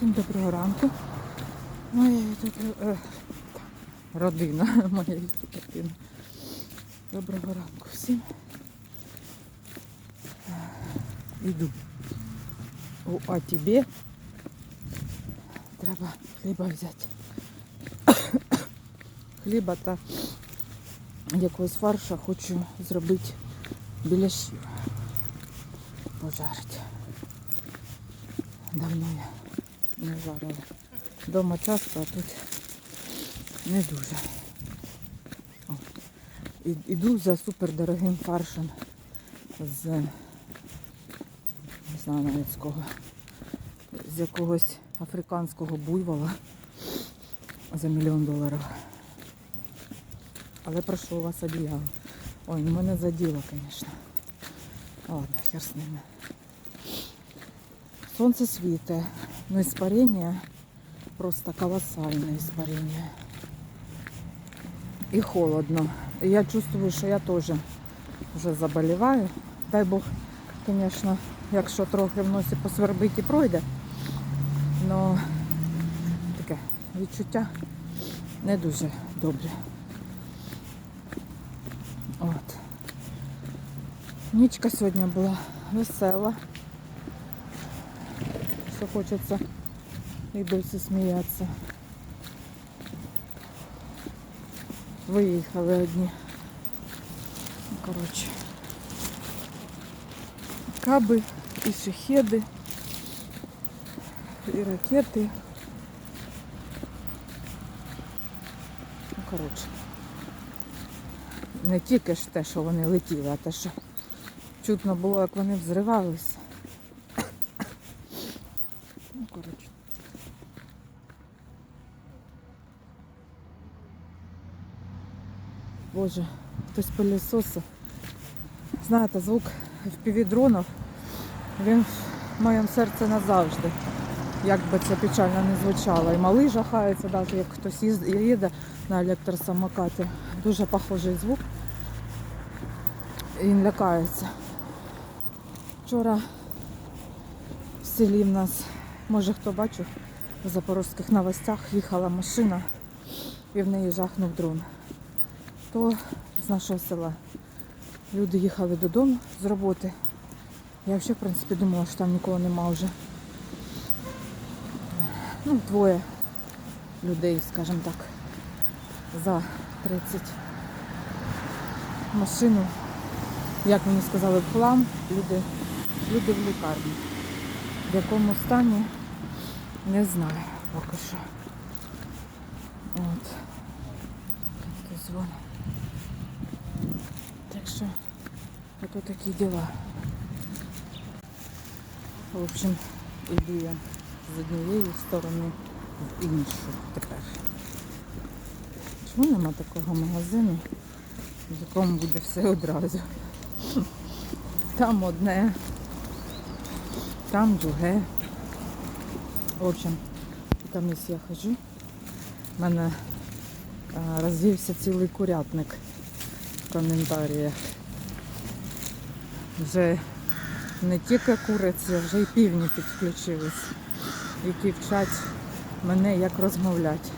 Всім доброго ранку. Моя тут е, родина, моя родина. Доброго ранку всім. Е, Іду. У а тебе треба хліба взяти. Хліба та якогось фарша хочу зробити біляшів. Пожарити. Давно я не жарила. Дома часто, а тут не дуже. О. Іду за супердорогим фаршем з не знаю навіть з кого. З якогось африканського буйвола за мільйон доларів. Але прошу у вас одіяло. Ой, ну мене заділо, звісно. Ладно, хер з ними. Сонце світить, но испарение просто колоссальное испарение. И холодно. Я чувствую, що я теж вже заболіваю. Дай Бог, звісно, якщо трохи в носі посвербить і пройде. Но таке відчуття не дуже добре. От. Нічка сьогодні була весела. Що хочеться і досі сміятися. Виїхали одні. Ну, Коротше. Каби і шахеди, і ракети. Ну, коротше. Не тільки ж те, що вони летіли, а те, що чутно було, як вони взривалися. Ну, коротше. Боже, хтось пилісосив. Знаєте, звук впівдронів, він в моєму серці назавжди. Як би це печально не звучало. І малий жахається, навіть як хтось їде на електросамокаті. Дуже похожий звук. І він лякається. Вчора в селі в нас, може хто бачив, в запорозьких новостях їхала машина і в неї жахнув дрон. То з нашого села. Люди їхали додому з роботи. Я взагалі, в принципі, думала, що там нікого нема вже. Ну, двоє людей, скажімо так, за 30 машину. Як мені сказали, в люди, люди в лікарні. В якому стані не знаю поки що. От. Хтось дзвонить. Так що, ото такі діла. В общем, іду я з однієї сторони в іншу тепер. Чому нема такого магазину, в якому буде все одразу? Там одне, там друге. В общем, там я хожу. У мене розвівся цілий курятник в коментарях. Вже не тільки куриці, а вже й півні підключились, які вчать мене як розмовляти.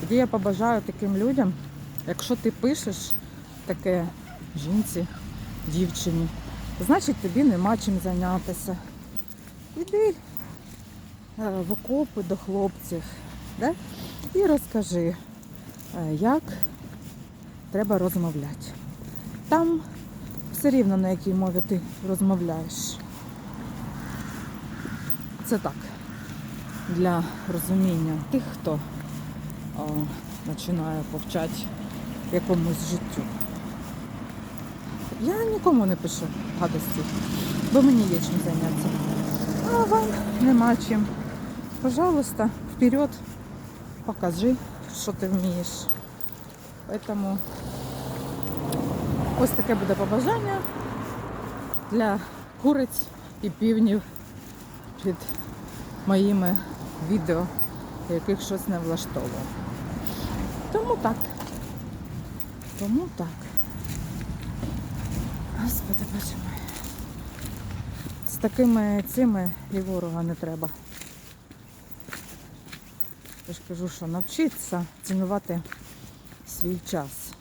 Тоді я побажаю таким людям, якщо ти пишеш таке жінці, дівчині, значить тобі нема чим зайнятися. Іди е, в окопи до хлопців да? і розкажи, е, як треба розмовляти. Там все рівно на якій мові ти розмовляєш. Це так. Для розуміння тих, хто о, починає повчати якомусь життю. Я нікому не пишу гадості, бо мені є чим зайнятися. А вам нема чим. Пожалуйста, вперед, покажи, що ти вмієш. Поэтому ось таке буде побажання для куриць і півнів під моїми відео, яких щось не влаштовує. Тому так. Тому так. Господи, мой. З такими цими і ворога не треба. Я ж кажу, що навчитися цінувати свій час.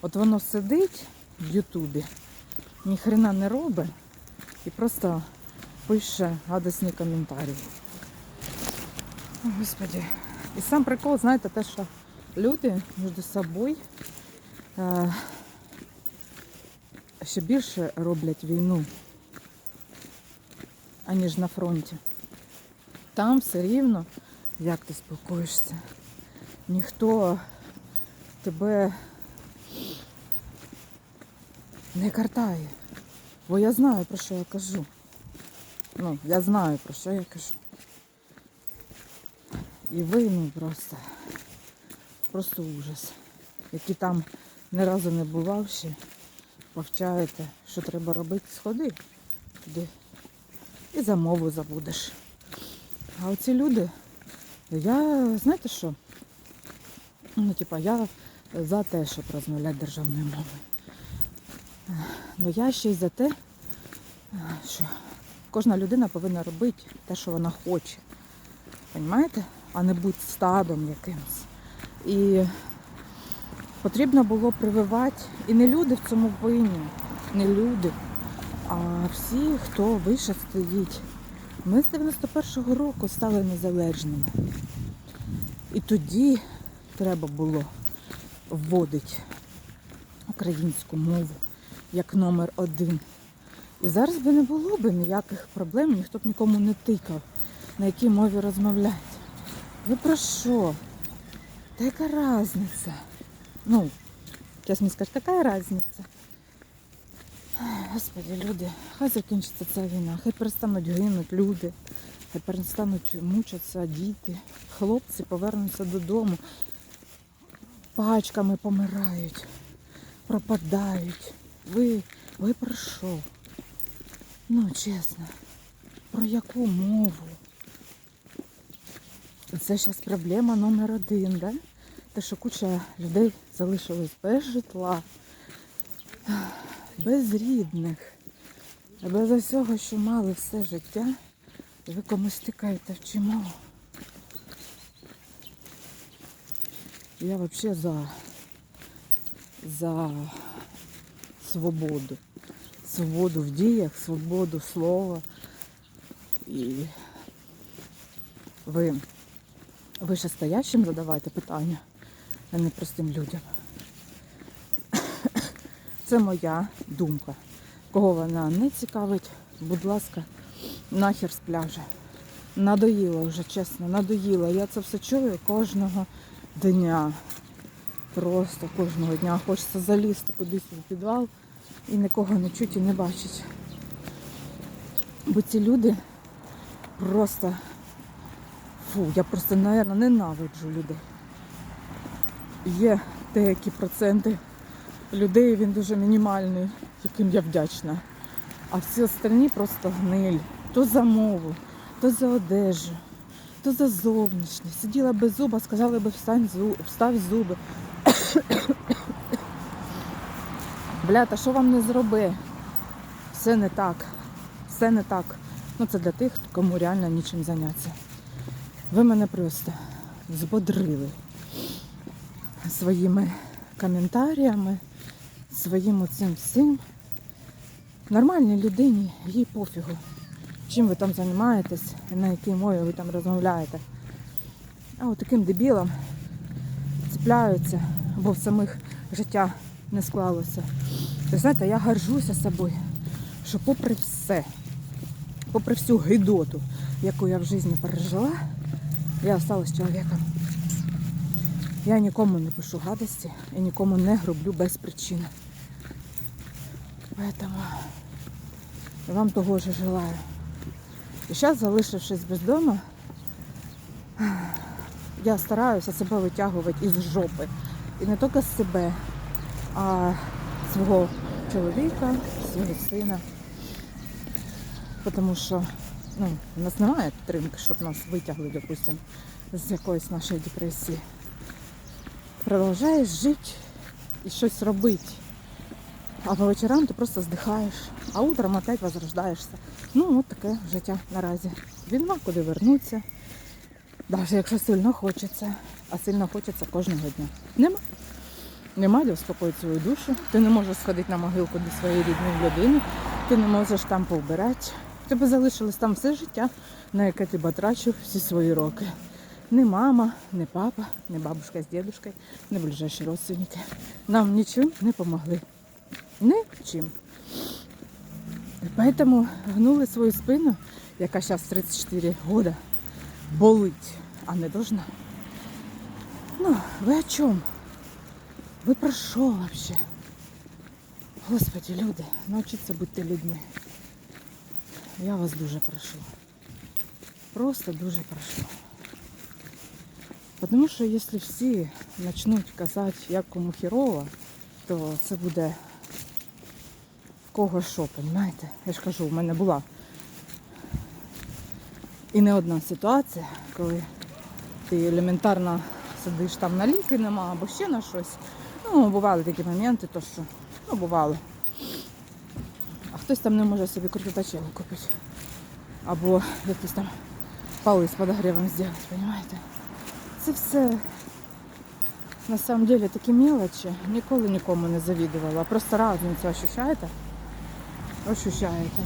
От воно сидить в Ютубі, ніхрена не робить і просто пише гадосні коментарі. О, Господи. І сам прикол, знаєте, те, що люди між собою е, ще більше роблять війну, аніж на фронті. Там все рівно, як ти спілкуєшся, ніхто тебе не картає. Бо я знаю, про що я кажу. Ну, я знаю, про що я кажу. І ви, ну просто, просто ужас. Які там ні разу не бувавши, повчаєте, що треба робити, сходи туди. І за мову забудеш. А оці люди, я, знаєте що? Ну, типа, я за те, щоб розмовляти державною мовою. Ну я ще й за те, що кожна людина повинна робити те, що вона хоче. Понімаєте? А не бути стадом якимось. І потрібно було прививати і не люди в цьому винні, не люди, а всі, хто вище стоїть. Ми з 91-го року стали незалежними. І тоді треба було вводити українську мову як номер один. І зараз би не було б ніяких проблем, ніхто б нікому не тикав, на якій мові розмовляти. Ви про що? Та яка різниця? Ну, зараз мені скажуть, яка різниця? Господи, люди, хай закінчиться ця війна, хай перестануть гинути люди, хай перестануть мучатися діти, хлопці повернуться додому, пачками помирають, пропадають. Ви, ви про що? Ну, чесно, про яку мову? Це зараз проблема номер один, да? Те, що куча людей залишились без житла, без рідних, без усього, що мали все життя, і ви комусь тикаєте в чимало. Я взагалі за, за свободу. Свободу в діях, свободу слова. І ви вищестоящим задавайте питання, а не простим людям. Це моя думка. Кого вона не цікавить, будь ласка, нахер з пляжа. Надоїло вже, чесно, надоїло. Я це все чую кожного дня. Просто кожного дня хочеться залізти кудись в підвал і нікого не чуть і не бачить. Бо ці люди просто фу, я просто, мабуть, ненавиджу людей. Є деякі проценти людей, він дуже мінімальний, яким я вдячна. А всі остальні просто гниль. То за мову, то за одежу, то за зовнішність. Сиділа без зуба, сказали би встань встав зуби. Бля, та що вам не зроби? Все не так. Все не так. Ну це для тих, кому реально нічим зайнятися. Ви мене просто збодрили своїми коментарями, своїм цим всім. Нормальній людині, їй пофігу. Чим ви там займаєтесь, на якій мові ви там розмовляєте. А от таким дебілам цепляються, бо в самих життя не склалося. Ви знаєте, я горжуся собою, що попри все, попри всю гидоту, яку я в житті пережила, я осталась чоловіком. Я нікому не пишу гадості і нікому не грублю без причини. Поэтому вам того ж желаю. І зараз, залишившись без дому, я стараюся себе витягувати із жопи. І не тільки з себе, а свого чоловіка, свого сина. Тому що ну, у нас немає підтримки, щоб нас витягли, допустимо, з якоїсь нашої депресії. Продовжаєш жити і щось робити. А по вечорам ти просто здихаєш, а утром опять возрождаєшся. Ну, от таке життя наразі. Він мав куди вернутися. Навіть якщо сильно хочеться, а сильно хочеться кожного дня. Нема. Нема де успокоїти свою душу. Ти не можеш сходити на могилку до своєї рідної людини, ти не можеш там повбирати. Тебе залишилось там все життя, на яке ти батрачив всі свої роки. Ні мама, ні папа, ні бабушка з дідушкою, ні ближайші родственники. Нам нічим не помогли. Нічим. Поэтому гнули свою спину, яка зараз 34 года, болить, а не должна. Ну, ви о чому? Ви про що вообще? Господи, люди, навчіться бути людьми. Я вас дуже прошу. Просто дуже прошу. Тому що якщо всі почнуть казати, як кому хірово, то це буде в кого що, розумієте? Я ж кажу, у мене була і не одна ситуація, коли ти елементарно сидиш там на ліки нема або ще на щось. Ну, бували такі моменти, то що, ну, бувало. А хтось там не може собі крутоточину купити. Або якісь там пали з подогрівом зробити, розумієте? Це все на самом деле такі мелочі. Ніколи нікому не завідувала. Просто разницю ощущаєте? Ощущаєте.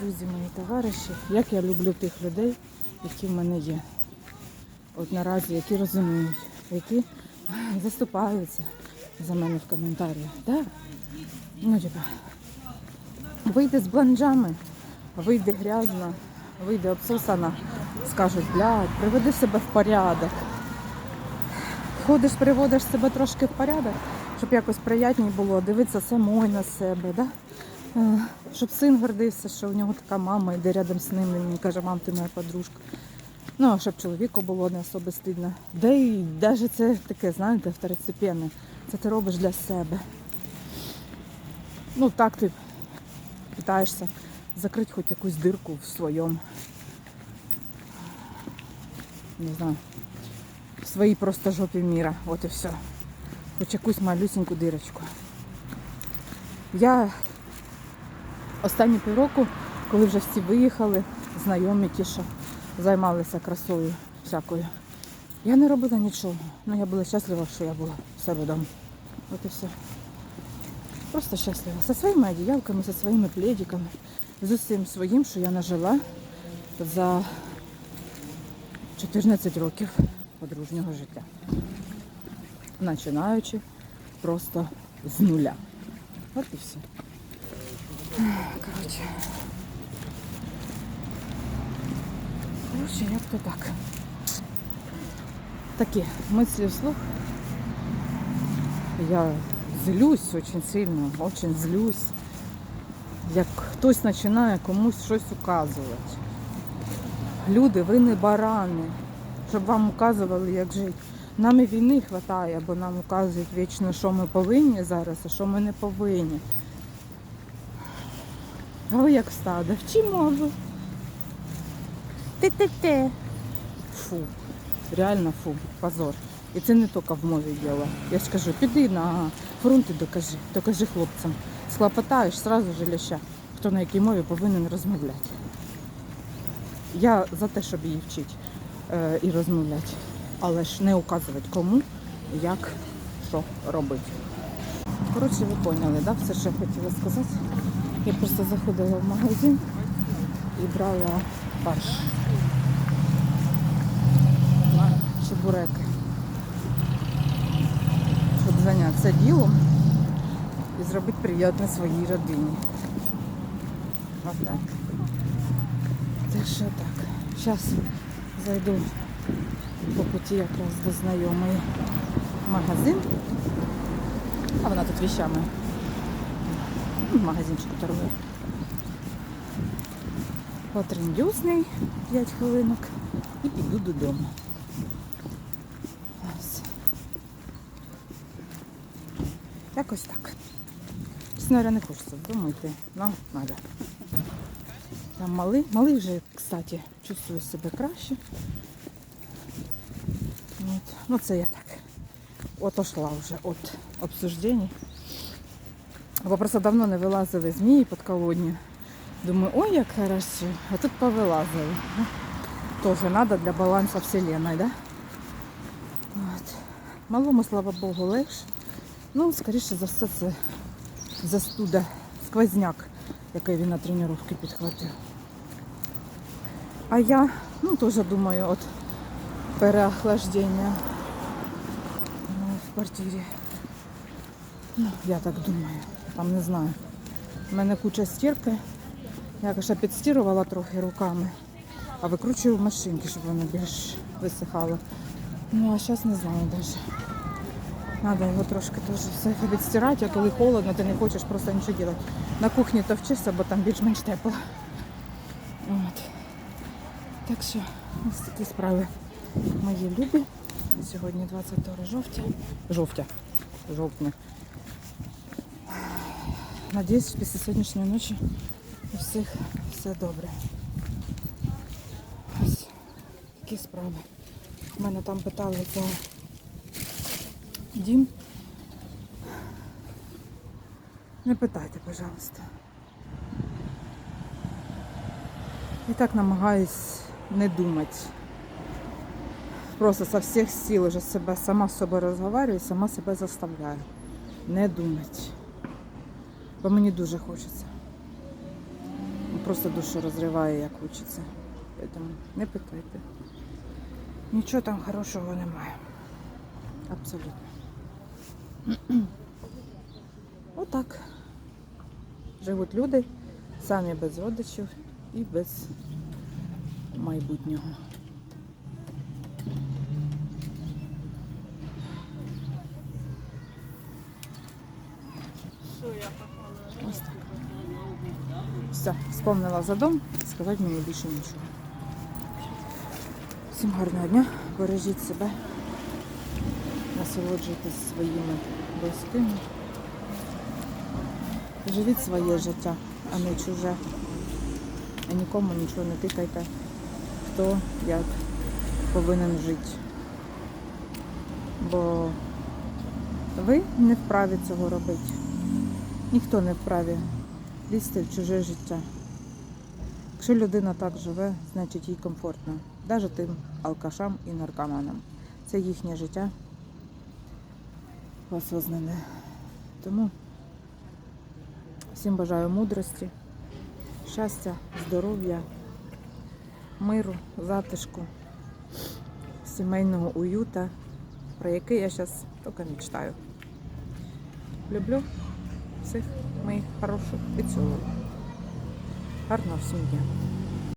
Друзі мої товариші, як я люблю тих людей, які в мене є. От наразі, які розуміють, які заступаються за мене в коментарях. Да? Ну, типа, вийде з бланжами, вийде грязно, вийде обсусана, скажуть, блядь, приведи себе в порядок. Ходиш, приводиш себе трошки в порядок, щоб якось приятніше було, дивитися самой на себе, да? Е, щоб син гордився, що у нього така мама йде рядом з ним, він каже, мам, ти моя подружка. Ну, а щоб чоловіку було не особо стидно. Да і навіть це таке, знаєте, второстепенне. Це ти робиш для себе. Ну так ти питаєшся закрити хоч якусь дирку в своєму. Не знаю. В своїй просто жопі міра. От і все. Хоч якусь малюсеньку дирочку. Я останні півроку, коли вже всі виїхали, знайомі ті, що займалися красою всякою. Я не робила нічого. Ну я була щаслива, що я була в себе вдома. От і все. Просто щаслива. Зі своїми одіялками, зі своїми пледиками, з усім своїм, що я нажила за 14 років подружнього життя. Починаючи просто з нуля. От і все. Коротше. Коротше, як то так. Такі мислі вслух. Я злюсь очень сильно, очень злюсь. Як хтось починає комусь щось указувати. Люди, ви не барани, щоб вам указували, як жити. Нам і війни вистачає, бо нам указують вічно, що ми повинні зараз, а що ми не повинні. А ви як стадо, вчи мову. Ти-ти-ти. Фу. Реально фу, позор. І це не тільки в мові діло. Я ж кажу, піди на фронт і докажи. Докажи хлопцям. Схлопотаєш, сразу же ляща, хто на якій мові повинен розмовляти. Я за те, щоб її вчити е, і розмовляти. Але ж не указувати кому, як, що робити. Коротше, ви поняли, да? все, що я хотіла сказати. Я просто заходила в магазин і брала фарш на чебуреки. Щоб зайнятися ділом і зробити приємне своїй родині. Отак. Так що так. Зараз зайду по путі якраз до знайомої магазин. А вона тут вещами в магазинчику торгує. Потрендюсний 5 хвилинок і піду додому. Ось. Якось так. Чесно, не хочеться додому йти, але треба. Там малий, малий вже, кстати, чувствує себе краще. От. Ну це я так. Отошла вже від обсуждень. Бо просто давно не вилазили змії подколодні. Думаю, ой, як хорошо. А тут повилазили. Тоже надо для балансу вселенной, да? От. Малому, слава Богу, легше. Ну, скоріше за все, це застуда, сквозняк, який він на тренування підхватив. А я, ну, теж думаю, от переохлаждення ну, в квартирі. Ну, я так думаю. Там не знаю. У мене куча стірки. Я ще підстірувала трохи руками, а викручую в машинки, щоб воно більш висихало. Ну, а зараз не знаю навіть. Надо його трошки теж все відстирати, а коли холодно, ти не хочеш просто нічого робити. На кухні товчишся, бо там більш-менш тепло. От. Так що ось такі справи мої любі. Сьогодні 22 жовтня. Жовтя. Жовтня. Надіюсь, після сьогоднішньої ночі у всіх все добре. Ось такі справи. У мене там питали за дім. Не питайте, пожалуйста. І так намагаюсь не думати. Просто со всіх сил уже себе сама з собою розговорюю, сама себе заставляю. Не думати. Бо мені дуже хочеться. Просто душу розриває, як хочеться. Тому не питайте. Нічого там хорошого немає. Абсолютно. Отак. Живуть люди, самі без родичів і без майбутнього. Ось так. Все, вспомнила за дом, сказати мені більше нічого. Всім гарного дня, бережіть себе, насолоджуйтесь своїми близькими. Живіть своє життя, а не чуже. І нікому нічого не тикайте, хто як повинен жити. Бо ви не вправі цього робити. Ніхто не вправі лізти в чуже життя. Якщо людина так живе, значить їй комфортно. Навіть тим алкашам і наркоманам. Це їхнє життя осознане. Тому всім бажаю мудрості, щастя, здоров'я, миру, затишку, сімейного уюта, про який я зараз тільки мечтаю. Люблю всіх моїх хороших і цілую. Гарного всім дня.